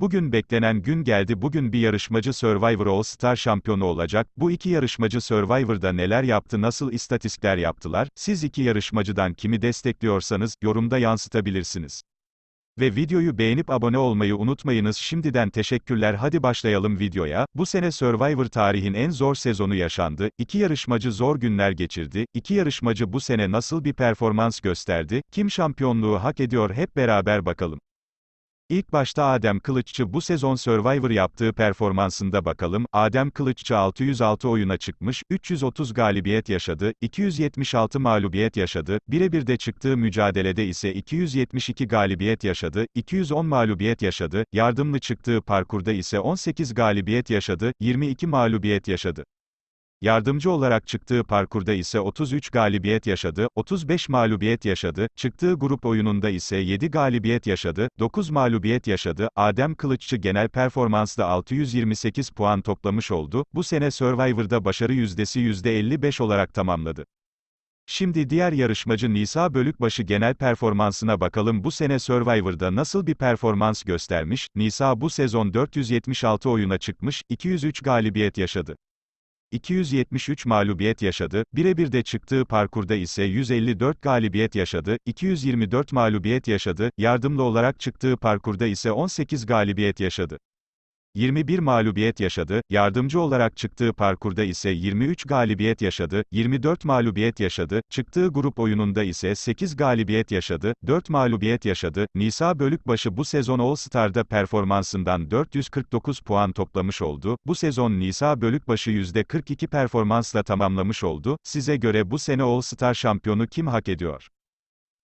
Bugün beklenen gün geldi. Bugün bir yarışmacı Survivor All Star şampiyonu olacak. Bu iki yarışmacı Survivor'da neler yaptı, nasıl istatistikler yaptılar? Siz iki yarışmacıdan kimi destekliyorsanız yorumda yansıtabilirsiniz. Ve videoyu beğenip abone olmayı unutmayınız. Şimdiden teşekkürler. Hadi başlayalım videoya. Bu sene Survivor tarihin en zor sezonu yaşandı. İki yarışmacı zor günler geçirdi. İki yarışmacı bu sene nasıl bir performans gösterdi? Kim şampiyonluğu hak ediyor? Hep beraber bakalım. İlk başta Adem Kılıççı bu sezon Survivor yaptığı performansında bakalım. Adem Kılıççı 606 oyuna çıkmış, 330 galibiyet yaşadı, 276 mağlubiyet yaşadı, birebir de çıktığı mücadelede ise 272 galibiyet yaşadı, 210 mağlubiyet yaşadı, yardımlı çıktığı parkurda ise 18 galibiyet yaşadı, 22 mağlubiyet yaşadı. Yardımcı olarak çıktığı parkurda ise 33 galibiyet yaşadı, 35 mağlubiyet yaşadı, çıktığı grup oyununda ise 7 galibiyet yaşadı, 9 mağlubiyet yaşadı, Adem Kılıççı genel performansda 628 puan toplamış oldu, bu sene Survivor'da başarı yüzdesi %55 olarak tamamladı. Şimdi diğer yarışmacı Nisa Bölükbaşı genel performansına bakalım bu sene Survivor'da nasıl bir performans göstermiş, Nisa bu sezon 476 oyuna çıkmış, 203 galibiyet yaşadı. 273 mağlubiyet yaşadı, birebir de çıktığı parkurda ise 154 galibiyet yaşadı, 224 mağlubiyet yaşadı, yardımlı olarak çıktığı parkurda ise 18 galibiyet yaşadı. 21 mağlubiyet yaşadı, yardımcı olarak çıktığı parkurda ise 23 galibiyet yaşadı, 24 mağlubiyet yaşadı, çıktığı grup oyununda ise 8 galibiyet yaşadı, 4 mağlubiyet yaşadı, Nisa Bölükbaşı bu sezon All Star'da performansından 449 puan toplamış oldu, bu sezon Nisa Bölükbaşı %42 performansla tamamlamış oldu, size göre bu sene All Star şampiyonu kim hak ediyor?